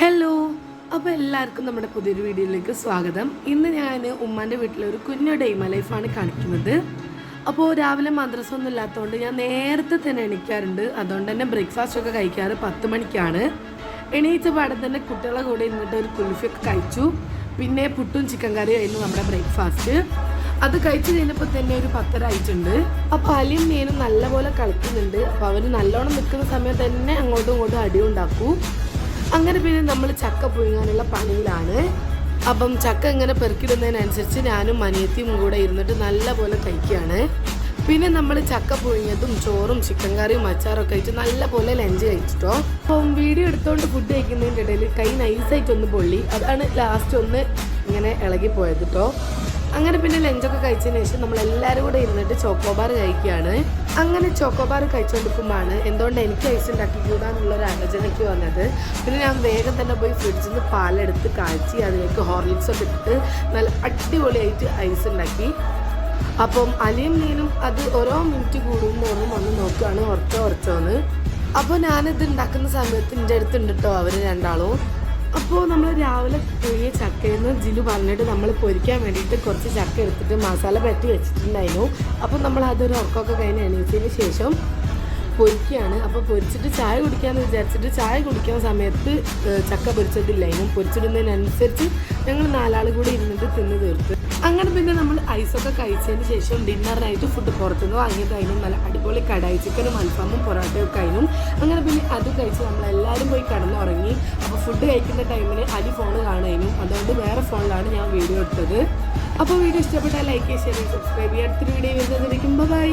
Hello അപ്പോൾ എല്ലാവർക്കും നമ്മുടെ പുതിയൊരു വീഡിയോയിലേക്ക് സ്വാഗതം. ഇന്ന് ഞാൻ ഉമ്മാന്റെ വീട്ടിലെ ഒരു കുഞ്ഞു ഡെയ്മ ലൈഫാണ് കാണിക്കുന്നത്. അപ്പോൾ രാവിലെ മദ്രസ ഒന്നും ഇല്ലാത്തതുകൊണ്ട് ഞാൻ നേരത്തെ തന്നെ എണീക്കാറുണ്ട്. അതുകൊണ്ട് തന്നെ ബ്രേക്ക്ഫാസ്റ്റ് ഒക്കെ കഴിക്കാറ് പത്ത് മണിക്കാണ്. എണീച്ച പാടെ തന്നെ കുട്ടികളെ കൂടെ ഇന്നിട്ട് ഒരു കുൽഫിയൊക്കെ കഴിച്ചു. പിന്നെ പുട്ടും ചിക്കൻ കറിയും ആയിരുന്നു നമ്മുടെ ബ്രേക്ക്ഫാസ്റ്റ് അത് കഴിച്ചു കഴിഞ്ഞപ്പോൾ തന്നെ ഒരു പത്തര ആയിട്ടുണ്ട്. അപ്പോൾ അലിയും മീനും നല്ലപോലെ കളിക്കുന്നുണ്ട്. അപ്പോൾ അവർ നല്ലോണം നിൽക്കുന്ന സമയത്ത് തന്നെ അങ്ങോട്ടും ഇങ്ങോട്ടും അടിയുണ്ടാക്കൂ അങ്ങനെ പിന്നെ നമ്മൾ ചക്ക പുഴുങ്ങാനുള്ള പണിയിലാണ്. അപ്പം ചക്ക ഇങ്ങനെ പെറുക്കിടുന്നതിനനുസരിച്ച് ഞാനും മനിയത്തിയും കൂടെ ഇരുന്നിട്ട് നല്ലപോലെ കഴിക്കുകയാണ് പിന്നെ നമ്മൾ ചക്ക പുഴുങ്ങിയതും ചോറും ചിക്കൻ കറിയും അച്ചാറൊക്കെ കഴിച്ച് നല്ലപോലെ ലഞ്ച് കഴിച്ചിട്ടോ. അപ്പം വീഡിയോ എടുത്തുകൊണ്ട് ഫുഡ് കഴിക്കുന്നതിന്റെ ഇടയിൽ കൈ നൈസായിട്ടൊന്ന് പൊള്ളി. അതാണ് ലാസ്റ്റ് ഒന്ന് ഇങ്ങനെ ഇളകി പോയത് കേട്ടോ അങ്ങനെ പിന്നെ ലഞ്ചൊക്കെ കഴിച്ചതിന് ശേഷം നമ്മൾ എല്ലാവരും കൂടെ ഇരുന്നിട്ട് ചോക്കോബാർ കഴിക്കുകയാണ്. അങ്ങനെ ചോക്കോബാർ കഴിച്ചുകൊണ്ടിരിക്കുമ്പോഴാണ് എന്തുകൊണ്ട് എനിക്ക് ഐസ് ഉണ്ടാക്കിക്കൂടാന്നുള്ള ഒരു ആലോചനയ്ക്ക് വന്നത്. പിന്നെ ഞാൻ വേഗം തന്നെ പോയി ഫ്രിഡ്ജിൽ നിന്ന് പാലെടുത്ത് കാച്ചി അതിലേക്ക് ഹോർലിക്സൊക്കെ ഇട്ടിട്ട് നല്ല അടിപൊളിയായിട്ട് ഐസ് ഉണ്ടാക്കി. അപ്പം അലിയും മീനും അത് ഓരോ മിനിറ്റ് കൂടുമ്പോഴും വന്ന് നോക്കുകയാണ് ഉറച്ചോ ഉറച്ചോന്ന്. അപ്പോൾ ഞാനിത് ഉണ്ടാക്കുന്ന സമയത്ത് എന്റെ അടുത്തുണ്ട് കേട്ടോ അവർ രണ്ടാളും. അപ്പോൾ നമ്മൾ രാവിലെ പുഴുങ്ങിയ ചക്കയെന്ന് ജിലു പറഞ്ഞിട്ട് നമ്മൾ പൊരിക്കാൻ വേണ്ടിയിട്ട് കുറച്ച് ചക്ക എടുത്തിട്ട് മസാല പറ്റി വെച്ചിട്ടുണ്ടായിരുന്നു. അപ്പോൾ നമ്മൾ അതൊരു ഉറക്കമൊക്കെ കഴിഞ്ഞ് എണീച്ചതിന് ശേഷം പൊരിക്കുകയാണ്. അപ്പോൾ പൊരിച്ചിട്ട് ചായ കുടിക്കാമെന്ന് വിചാരിച്ചിട്ട് ചായ കുടിക്കുന്ന സമയത്ത് ചക്ക പൊരിച്ചതില്ലായിരുന്നു. പൊരിച്ചിടുന്നതിനനുസരിച്ച് ഞങ്ങൾ നാലാൾ കൂടി ഇരുന്നിട്ട് തിന്ന് തീർത്ത്. അങ്ങനെ പിന്നെ നമ്മൾ ഐസൊക്കെ കഴിച്ചതിന് ശേഷം ഡിന്നറിനായിട്ട് ഫുഡ് പുറത്തുനിന്ന് വാങ്ങിയതായിരുന്നു നല്ല അടിപൊളി കടായി ചിക്കനും അൽഫാമും പൊറോട്ടയൊക്കെ ആയിരുന്നു. അങ്ങനെ പിന്നെ അത് കഴിച്ച് നമ്മളെല്ലാവരും പോയി കിടന്നുറങ്ങി. അപ്പോൾ ഫുഡ് കഴിക്കുന്ന ടൈമിൽ അലി ഫോൺ കാണുകയും അതുകൊണ്ട് വേറെ ഫോണിലാണ് ഞാൻ വീഡിയോ എടുത്തത് അപ്പോൾ വീഡിയോ ഇഷ്ടപ്പെട്ടാൽ ലൈക്ക് ചെയ്യുക സബ്സ്ക്രൈബ് ചെയ്യുക അടുത്തൊരു വീഡിയോ വരുന്നതായിരിക്കും ബൈ